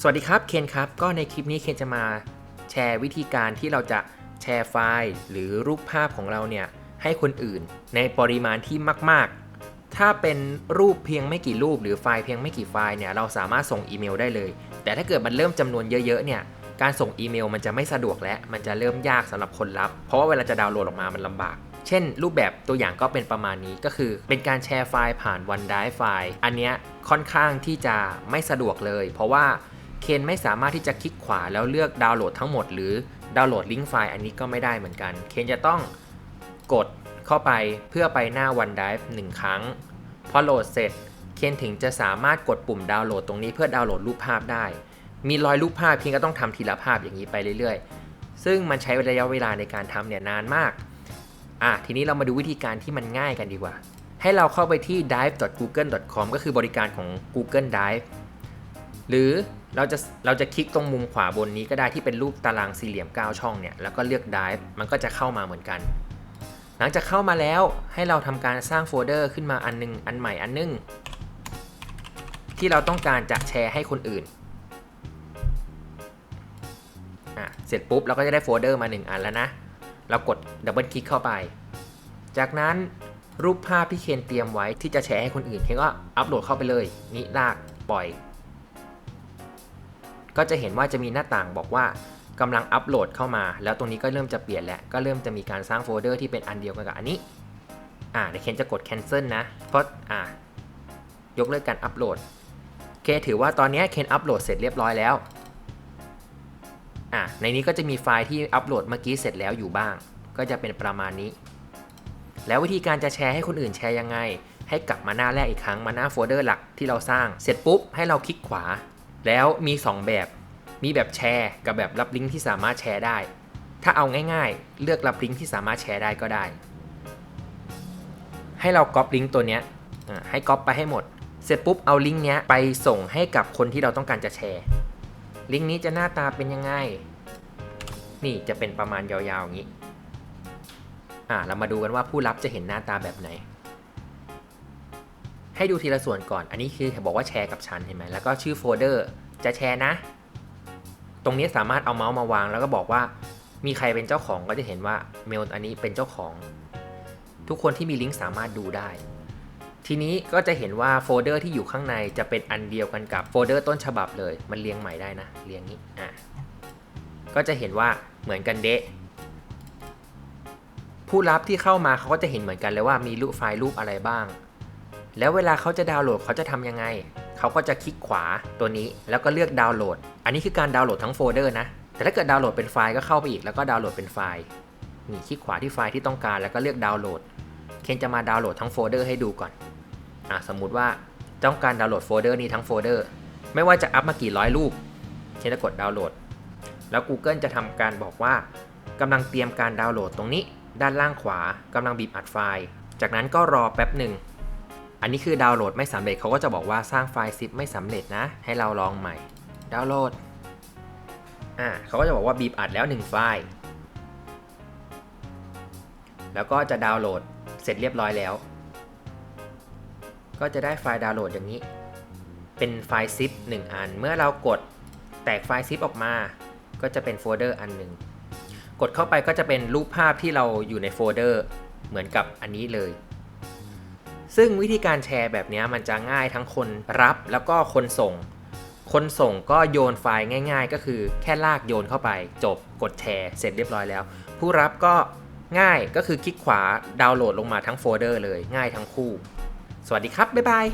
สวัสดีครับเคนครับก็ในคลิปนี้เคนจะมาแชร์วิธีการที่เราจะแชร์ไฟล์หรือรูปภาพของเราเนี่ยให้คนอื่น ในปริมาณที่มาก ๆ ถ้าเป็นรูปเพียงไม่กี่รูป หรือไฟล์เพียงไม่กี่ไฟล์เนี่ยเราสามารถส่งอีเมลได้เลย แต่ถ้าเกิดมันเริ่มจำนวนเยอะ ๆ เนี่ยการส่งอีเมลมันจะไม่สะดวกและมันจะเริ่มยากสำหรับคนรับ เพราะว่าเวลาจะดาวน์โหลดออกมามันลำบาก เช่น รูปแบบตัวอย่างก็เป็นประมาณนี้ก็คือ เป็นการแชร์ไฟล์ผ่าน OneDrive ไฟล์ อันเนี้ยค่อนข้างที่จะไม่สะดวกเลย เพราะว่า เคนไม่สามารถที่จะคลิกขวาแล้วเลือกดาวน์โหลดทั้งหมด หรือดาวน์โหลดลิงก์ไฟล์อันนี้ก็ไม่ได้เหมือนกัน เคนจะต้องกดเข้าไปเพื่อไปหน้า OneDrive 1 ครั้ง พอโหลดเสร็จ เคนถึงจะสามารถกดปุ่มดาวน์โหลดตรงนี้เพื่อดาวน์โหลดรูปภาพได้ มีรอยรูปภาพเพียงก็ต้องทำทีละภาพอย่างนี้ไปเรื่อยๆ ซึ่งมันใช้ระยะเวลาในการทำเนี่ยนานมาก อะทีนี้เรามาดูวิธีการที่มันง่ายกันดีกว่า ให้เราเข้าไปที่ dive.google.com ก็คือบริการของ Google Drive หรือ เราจะเราจะคลิกตรงมุมขวาบนนี้ก็ได้ที่เป็นรูปตารางสี่เหลี่ยม 9 ช่องเนี่ยแล้วก็เลือก dive มันก็จะเข้ามาเหมือนกัน หลังจากเข้ามาแล้วให้เราทำการสร้างโฟลเดอร์ขึ้นมาอันหนึง อันใหม่อันหนึง ที่เราต้องการจะแชร์ให้คนอื่นอะเสร็จปุ๊บเราก็จะได้โฟลเดอร์มา 1 อันแล้วนะ เรากดดับเบิลคลิกเข้าไป จากนั้นรูปภาพที่เคนเตรียมไว้ที่จะแชร์ให้คนอื่นเคนก็อัปโหลดเข้าไปเลย นี่ลากปล่อย ก็จะเห็นว่าจะมีหน้าต่างบอกว่ากำลังอัปโหลดเข้ามา แล้วตรงนี้ก็เริ่มจะเปลี่ยนแล้ว ก็เริ่มจะมีการสร้างโฟลเดอร์ที่เป็นอันเดียวกันกับอันนี้ อ่าเดี๋ยวเคนจะกด cancel นะ เพราะอ่ายกเลิกการอัปโหลดเคถือว่าตอนนี้เคนอัปโหลดเสร็จเรียบร้อยแล้ว อะในนี้ก็จะมีไฟล์ที่อัปโหลดเมื่อกี้เสร็จแล้วอยู่บ้าง ก็จะเป็นประมาณนี้ แล้ววิธีการจะแชร์ให้คนอื่นแชร์ยังไง ให้กลับมาหน้าแรกอีกครั้งมาหน้าโฟลเดอร์หลักที่เราสร้าง เสร็จปุ๊บให้เราคลิกขวา แล้วมี 2 แบบ มีแบบแชร์ กับแบบรับลิงก์ที่สามารถแชร์ได้ ถ้าเอาง่ายๆ เลือกรับลิงก์ที่สามารถแชร์ได้ก็ได้ ให้เราก๊อปลิงก์ตัวเนี้ยให้ก๊อปไปให้หมด เสร็จปุ๊บเอาลิงก์เนี้ยไปส่งให้กับคนที่เราต้องการจะแชร์ ลิงก์นี้จะหน้าตาเป็นยังไง นี่จะเป็นประมาณยาวๆอย่างนี้ อ่าเรามาดูกันว่าผู้รับจะเห็นหน้าตาแบบไหน ให้ดูทีละส่วนก่อน อันนี้คือบอกว่าแชร์กับฉันเห็นไหมแล้วก็ชื่อโฟลเดอร์จะแชร์นะ ตรงนี้สามารถเอาเมาส์มาวาง แล้วก็บอกว่ามีใครเป็นเจ้าของก็จะเห็นว่าเมลอันนี้เป็นเจ้าของ ทุกคนที่มีลิงก์สามารถดูได้ ทีนี้ก็จะเห็นว่าโฟลเดอร์ที่อยู่ข้างในจะเป็นอันเดียวกันกับโฟลเดอร์ต้นฉบับเลย มันเรียงใหม่ได้นะเรียงนี้อะก็จะเห็นว่าเหมือนกันเดะผู้รับที่เข้ามาเขาก็จะเห็นเหมือนกันเลยว่ามีรูปไฟล์รูปอะไรบ้าง แล้วเวลาเขาจะดาวน์โหลดเขาจะทำยังไง เขาก็จะคลิกขวาตัวนี้แล้วก็เลือกดาวน์โหลด อันนี้คือการดาวน์โหลดทั้งโฟลเดอร์นะ แต่ถ้าเกิดดาวน์โหลดเป็นไฟล์ก็เข้าไปอีกแล้วก็ดาวน์โหลดเป็นไฟล์ นี่คลิกขวาที่ไฟล์ที่ต้องการแล้วก็เลือกดาวน์โหลด เคนจะมาดาวน์โหลดทั้งโฟลเดอร์ให้ดูก่อน อะสมมุติว่าต้องการดาวน์โหลดโฟลเดอร์นี้ทั้งโฟลเดอร์ ไม่ว่าจะอัพมากี่ร้อยรูป เคนจะกดดาวน์โหลด แล้ว Google จะทำการบอกว่ากำลังเตรียมการดาวน์โหลดตรงนี้ ด้านล่างขวากำลังบีบอัดไฟล์ จากนั้นก็รอแป๊บหนึ่ง อันนี้คือดาวน์โหลดไม่สำเร็จเขาก็จะบอกว่าสร้างไฟล์ซิปไม่สำเร็จนะ ให้เราลองใหม่ ดาวน์โหลด อ่าเขาก็จะบอกว่าบีบอัดแล้ว1ไฟล์ แล้วก็จะดาวน์โหลดเสร็จเรียบร้อยแล้ว ก็จะได้ไฟล์ดาวน์โหลดอย่างนี้ เป็นไฟล์ซิป1อัน เมื่อเรากดแตกไฟล์ซิปออกมา ก็จะเป็นโฟลเดอร์อันหนึ่ง กดเข้าไปก็จะเป็นรูปภาพที่เราอยู่ในโฟลเดอร์เหมือนกับอันนี้เลย ซึ่งวิธีการแชร์แบบนี้มันจะง่ายทั้งคนรับแล้วก็คนส่ง คนส่งก็โยนไฟล์ง่าย ๆ ก็คือแค่ลากโยนเข้าไป จบกดแชร์เสร็จเรียบร้อยแล้ว ผู้รับก็ง่ายก็คือคลิกขวาดาวน์โหลดลงมาทั้งโฟลเดอร์เลยง่ายทั้งคู่ สวัสดีครับ บ๊ายบาย